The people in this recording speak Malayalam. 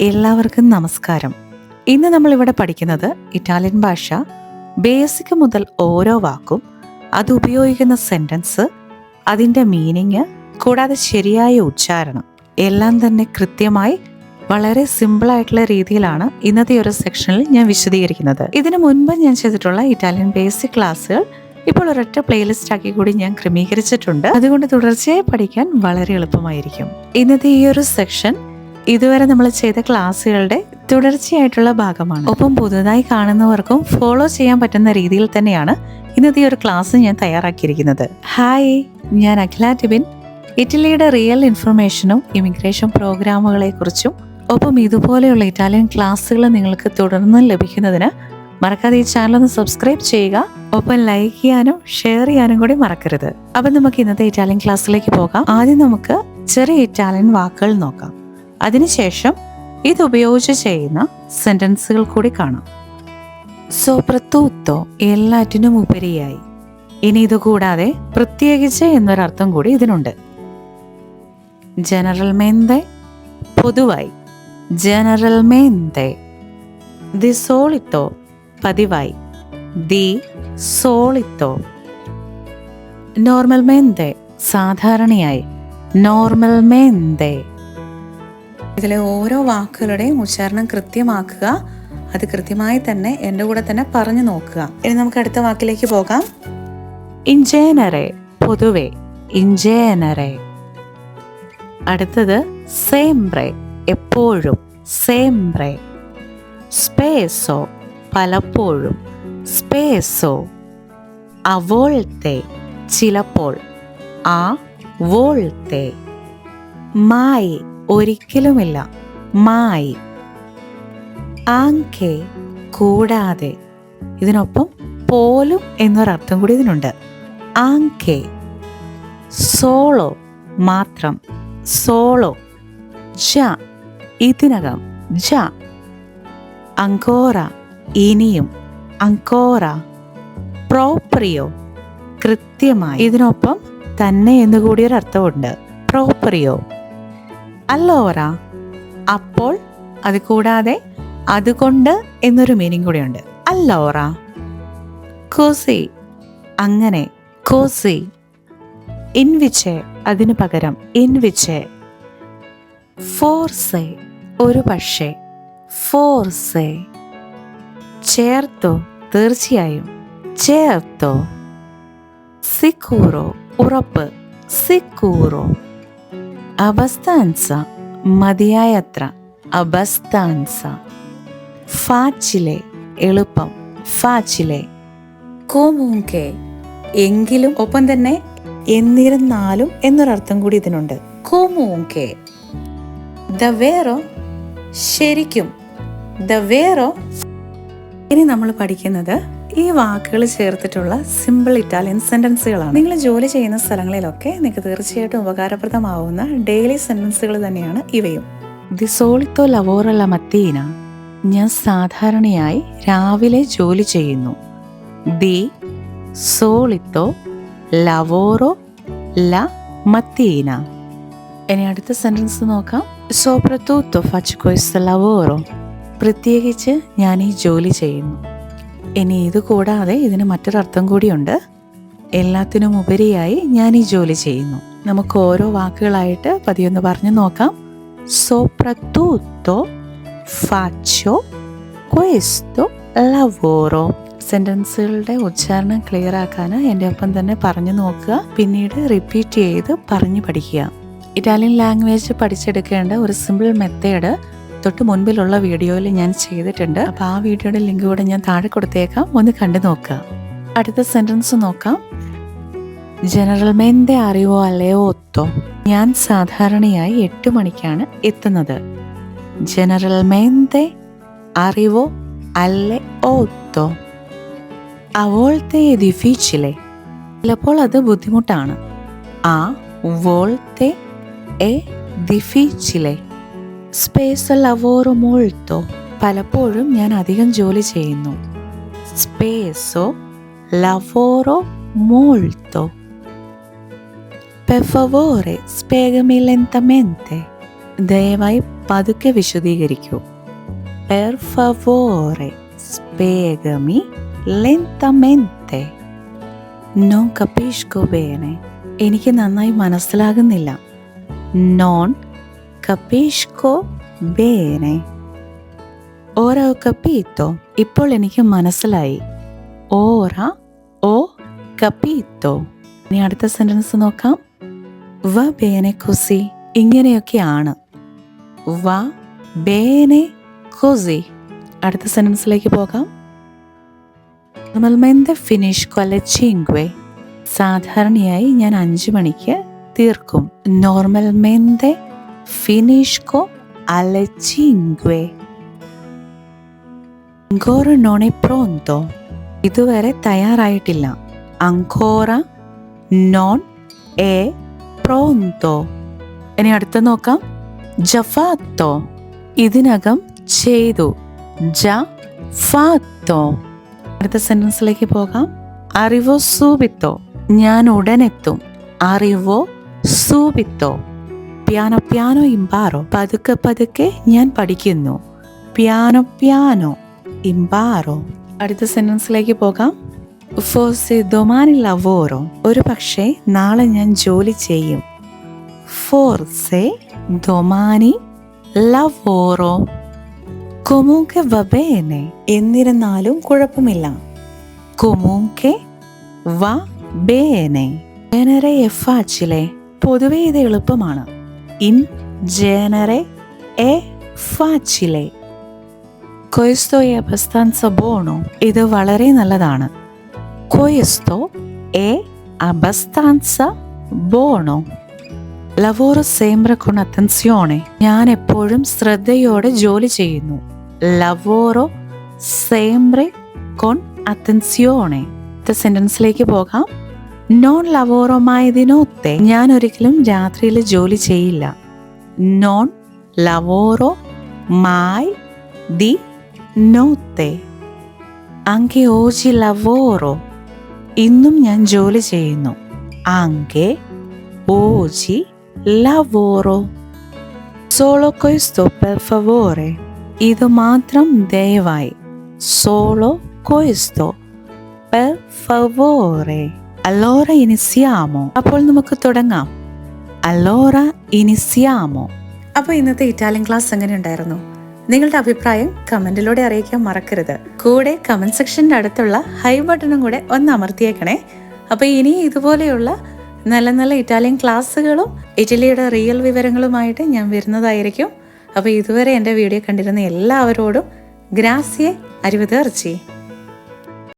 എല്ലാവർക്കും നമസ്കാരം. ഇന്ന് നമ്മൾ ഇവിടെ പഠിക്കുന്നത് ഇറ്റാലിയൻ ഭാഷ ബേസിക് മുതൽ ഓരോ വാക്കും അത് ഉപയോഗിക്കുന്ന സെന്റൻസ് അതിന്റെ മീനിങ് കൂടാതെ ശരിയായ ഉച്ചാരണം എല്ലാം തന്നെ കൃത്യമായി വളരെ സിമ്പിൾ ആയിട്ടുള്ള രീതിയിലാണ് ഇന്നത്തെ ഒരു സെക്ഷനിൽ ഞാൻ വിശദീകരിക്കുന്നത്. ഇതിനു മുൻപ് ഞാൻ ചെയ്തിട്ടുള്ള ഇറ്റാലിയൻ ബേസിക് ക്ലാസ്സുകൾ ഇപ്പോൾ ഒരൊറ്റ പ്ലേലിസ്റ്റ് ആക്കി കൂടി ഞാൻ ക്രമീകരിച്ചിട്ടുണ്ട്. അതുകൊണ്ട് തുടർച്ചയായി പഠിക്കാൻ വളരെ എളുപ്പമായിരിക്കും. ഇന്നത്തെ ഈ ഒരു സെക്ഷൻ ഇതുവരെ നമ്മൾ ചെയ്ത ക്ലാസ്സുകളുടെ തുടർച്ചയായിട്ടുള്ള ഭാഗമാണ്. ഒപ്പം പുതുതായി കാണുന്നവർക്കും ഫോളോ ചെയ്യാൻ പറ്റുന്ന രീതിയിൽ തന്നെയാണ് ഇന്നത്തെ ഒരു ക്ലാസ് ഞാൻ തയ്യാറാക്കിയിരിക്കുന്നത്. ഹായ് ഞാൻ അഖില ടിബിൻ. ഇറ്റലിയുടെ റിയൽ ഇൻഫർമേഷനും ഇമിഗ്രേഷൻ പ്രോഗ്രാമുകളെ കുറിച്ചും ഒപ്പം ഇതുപോലെയുള്ള ഇറ്റാലിയൻ ക്ലാസ്സുകൾ നിങ്ങൾക്ക് തുടർന്ന് ലഭിക്കുന്നതിന് മറക്കാതെ ഈ ചാനൽ ഒന്ന് സബ്സ്ക്രൈബ് ചെയ്യുക. ഒപ്പം ലൈക്ക് ചെയ്യാനും ഷെയർ ചെയ്യാനും കൂടി മറക്കരുത്. അപ്പൊ നമുക്ക് ഇന്നത്തെ ഇറ്റാലിയൻ ക്ലാസ്സിലേക്ക് പോകാം. ആദ്യം നമുക്ക് ചെറിയ ഇറ്റാലിയൻ വാക്കുകൾ നോക്കാം. അതിനുശേഷം ഇതുപയോഗിച്ച് ചെയ്യുന്ന സെന്റൻസുകൾ കൂടി കാണാം. സോപ്രത്തൂത്തോ എല്ലാറ്റിനും ഉപരിയായി. ഇനി ഇതുകൂടാതെ പ്രത്യേകിച്ച് എന്നൊരർത്ഥം കൂടി ഇതിനുണ്ട്. ജനറൽ മേന്തെ പൊതുവായി. ജനറൽ മേന്തെ ദി സോളിത്തോ പതിവായി. ദി സോളിത്തോ. നോർമൽ മേന്തെ സാധാരണയായി. നോർമൽ മേന്തെ ഇതിലെ ഓരോ വാക്കുകളുടെയും ഉച്ചാരണം കൃത്യമാക്കുക. അത് കൃത്യമായി തന്നെ എന്റെ കൂടെ തന്നെ പറഞ്ഞു നോക്കുക. ഇനി നമുക്ക് അടുത്ത വാക്കിലേക്ക് പോകാം. ഇഞ്ചേനറെ പൊതുവെ ഇഞ്ചേനറെ. അടുത്തത് സേംബ്രെ എപ്പോഴും സേംബ്രെ സ്പേസോ പലപ്പോഴും സ്പേസോ. അവോൾത്തെ ചിലപ്പോൾ ആ വോൾത്തെ. മായി ഒരിക്കലുമില്ല. മായി. ആങ്കെ കൂടാതെ. ഇതിനൊപ്പം പോലും എന്നൊരർത്ഥം കൂടി ഇതിനുണ്ട്. ആങ്കെ സോളോ മാത്രം. സോളോ. ജ. ഇതിനകം. ജ. അങ്കോറ. ഇനിയും. അങ്കോറ. പ്രോപ്രിയോ. കൃത്യമായി. ഇതിനൊപ്പം തന്നെ എന്നുകൂടി ഒരു അർത്ഥമുണ്ട് പ്രോപ്പറിയോ അല്ലോറ. അപ്പോൾ അത് കൂടാതെ അതുകൊണ്ട് എന്നൊരു മീനിങ് കൂടിയുണ്ട്. അല്ലോറ. കോസി. അങ്ങനെ കോസി. ഇൻവിച്ചെ അതിനു പകരം ഇൻവിച്ചെ ഫോർസെ ഒരു പക്ഷേ. ഫോർസെ. ചേർത്തോ തീർച്ചയായും. ചേർത്തോ. സിക്കൂറോ ഉറപ്പ്. സിക്കൂറോ. അബസ്താൻസ മതിയായത്ര. അബസ്താൻസ ഫാച്ചിലെ. എളുപ്പം. ഫാച്ചിലെ. കോമൂങ്കെ. എങ്കിലും ഒപ്പം തന്നെ എന്നിരുന്നാലും എന്നൊരർത്ഥം കൂടി ഇതിനുണ്ട്. കോമൂങ്കെ. ദ വേറോ. ശരിക്കും. ദ വേറോ. ഇനി നമ്മൾ പഠിക്കുന്നത് ഈ വാക്കുകൾ ചേർത്തിട്ടുള്ള സിമ്പിൾ ഇറ്റാലിയൻ സെന്റൻസുകളാണ് നിങ്ങൾ ജോലി ചെയ്യുന്ന സ്ഥലങ്ങളിലൊക്കെ നിങ്ങൾക്ക് തീർച്ചയായിട്ടും ഉപകാരപ്രദമാവുന്ന ഡെയിലി സെന്റൻസുകൾ തന്നെയാണ് ഇവയും. ദി സോളിത്തോ ലവോറ മത്തീന ഞാൻ സാധാരണയായി രാവിലെ ജോലി ചെയ്യുന്നു. ദി സോളിത്തോ ലവോറോ ല മത്തീന ഇനി അടുത്ത സെന്റൻസ് നോക്കാം. സോപ്രത്തൂത്തോ ഫച്ച് ലവോറോ പ്രത്യേകിച്ച് ഞാൻ ഈ ജോലി ചെയ്യുന്നു. ഇനി ഇത് കൂടാതെ ഇതിന് മറ്റൊരർത്ഥം കൂടിയുണ്ട്. എല്ലാത്തിനും ഉപരിയായി ഞാൻ ഈ ജോലി ചെയ്യുന്നു. നമുക്ക് ഓരോ വാക്കുകളായിട്ട് പതിയൊന്ന് പറഞ്ഞു നോക്കാം. സോപ്രത്തൂത്തോ ഫാച്ചോ ക്വസ്റ്റോ ലവോറോ. സെന്റൻസുകളുടെ ഉച്ചാരണം ക്ലിയർ ആക്കാൻ എന്റെ ഒപ്പം തന്നെ പറഞ്ഞു നോക്കുക. പിന്നീട് റിപ്പീറ്റ് ചെയ്ത് പറഞ്ഞു പഠിക്കുക. ഇറ്റാലിയൻ ലാംഗ്വേജ് പഠിച്ചെടുക്കേണ്ട ഒരു സിമ്പിൾ മെത്തേഡ് തൊട്ട് മുൻപിലുള്ള വീഡിയോയിൽ ഞാൻ ചെയ്തിട്ടുണ്ട്. അപ്പോൾ ആ വീഡിയോയുടെ ലിങ്ക് കൂടെ ഞാൻ താഴെ കൊടുത്തേക്കാം. ഒന്ന് കണ്ടു നോക്കുക. അടുത്ത സെന്റൻസ് നോക്കാം. ജനറൽ മെന്റെ അറിവോ അല്ലയോ ഒത്തോ? ഞാൻ സാധാരണയായി എട്ട് മണിക്കാണ് എത്തുന്നത്. ജനറൽ മെന്റെ അറിവോ അല്ലെ ഓത്തോ അവോൾത്തെ ദിഫീച്ചിലെ. ചിലപ്പോൾ അത് ബുദ്ധിമുട്ടാണ്. ആ വോൾത്തെ എ ഡിഫീച്ചിലെ സ്പേസ് ലവോറോ മോൾട്ടോ പലപ്പോഴും ഞാൻ അധികം ജോലി ചെയ്യുന്നു. സ്പേസോ ലവോറോ മോൾട്ടോ Per favore, spiegami lentamente. ദയവായി പതുക്കെ വിശദീകരിക്കൂ. Favore, സ്പേഗമി ലെന്തമെന്തെ നോൺ capisco bene. എനിക്ക് നന്നായി മനസ്സിലാകുന്നില്ല. നോൺ കപ്പീഷ്കോ ബേനെ ഓരോ കപ്പീത്തോ ഇപ്പോൾ എനിക്ക് മനസ്സിലായി. ഓറ ഓ കപ്പീത്തോ ഇനി അടുത്ത സെന്റൻസ് നോക്കാം. വ ബേനെ കുസി ഇങ്ങനെയൊക്കെയാണ്. വ ബേനെ കുസി അടുത്ത സെന്റൻസിലേക്ക് പോകാം. നോർമൽമെന്റ് ഫിനിഷ് കൊല്ല ചിങ്ക്വേ സാധാരണയായി ഞാൻ അഞ്ചു മണിക്ക് തീർക്കും. നോർമൽമെന്റ് ഫിനിഷ്കോ അല ചിങ്ക്വേ അങ്കോറ നോണെ പ്രോന്തോ ഇതുവരെ തയ്യാറായിട്ടില്ല. അങ്കോറ നോൺ എ പ്രോന്തോ ഇനി അടുത്ത നോക്കാം. ജഫാത്തോ ഇതിനകം ചെയ്തു. ജ ഫാത്തോ അടുത്ത സെന്റൻസിലേക്ക് പോകാം. അറിവോ സൂബിത്തോ ഞാൻ ഉടനെത്തും. അറിവോ സൂബിത്തോ പിയാനോ പിയാനോ ഇമ്പാറോ. പതുക്കെ പതുക്കെ ഞാൻ പഠിക്കുന്നു. പിയാനോ പിയാനോ ഇമ്പാറോ. അടുത്ത സെന്റൻസിലേക്ക് പോകാം. ഫോസെ ദൊമാനി ലവോറോ. ഒരു പക്ഷേ നാളെ ഞാൻ ജോലി ചെയ്യും. ഫോർസെ ദൊമാനി ലവോറോ. കൊമൂക്കെ വബേനെ എന്നിരുന്നാലും കുഴപ്പമില്ല. കൊമൂക്കെ വ ബേനെ. എനറെ എഫ് ആച്ചിലെ പൊതുവെ ഇത് എളുപ്പമാണ്. ഇൻ ജനറെ എ ഫാച്ചിലെ. കൊയസ്തോ എ അബസ്ഥാൻസ സബോണോ? ഇത് വളരെ നല്ലതാണ്. കൊയസ്തോ എ അബസ്ഥാൻസ ബോണോ ലവോറോ സേംബ്ര കൊൺ അത്തൻസിയോണെ ഞാൻ എപ്പോഴും ശ്രദ്ധയോടെ ജോലി ചെയ്യുന്നു. സേംബ്രെ കൊൺ അത്തൻസിയോണെ. അടുത്ത സെന്റൻസിലേക്ക് പോകാം. നോൺ ലവോറോമായതിനൊത്തെ ഞാൻ ഒരിക്കലും രാത്രിയിൽ ജോലി ചെയ്യില്ല. നോൺ ലവോറോ മായി ദി നോത്തെ അങ്കെ ഓജി ലവോറോ ഇന്നും ഞാൻ ജോലി ചെയ്യുന്നു. അങ്കെ ഓജി ലവോറോ സോളോ കൊയ്സ്തോ പെർഫവോറെ ഇത് മാത്രം ദയവായി. സോളോ കൊയ്സ്തോ പെർ അലോറ ഇനിസിയാമോ അപ്പോൾ നമുക്ക് തുടങ്ങാം. അലോറ ഇനിസിയാമോ അപ്പോൾ ഇന്നത്തെ ഇറ്റാലിയൻ ക്ലാസ് എങ്ങനെ ഉണ്ടായിരുന്നു? നിങ്ങളുടെ അഭിപ്രായം കമന്റിലൂടെ അറിയിക്കാൻ മറക്കരുത്. കൂടെ കമന്റ് സെക്ഷന്റെ അടുത്തുള്ള ഹൈ ബട്ടണും കൂടെ ഒന്ന് അമർത്തിയേക്കണേ. അപ്പോൾ ഇനി ഇതുപോലെയുള്ള നല്ല നല്ല ഇറ്റാലിയൻ ക്ലാസ്സുകളും ഇറ്റലിയുടെ റിയൽ വിവരങ്ങളുമായിട്ട് ഞാൻ വരുന്നതായിരിക്കും. അപ്പോൾ ഇതുവരെ എന്റെ വീഡിയോ കണ്ടിരുന്ന എല്ലാവരോടും ഗ്രാസിയെ അരുവതേർച്ചി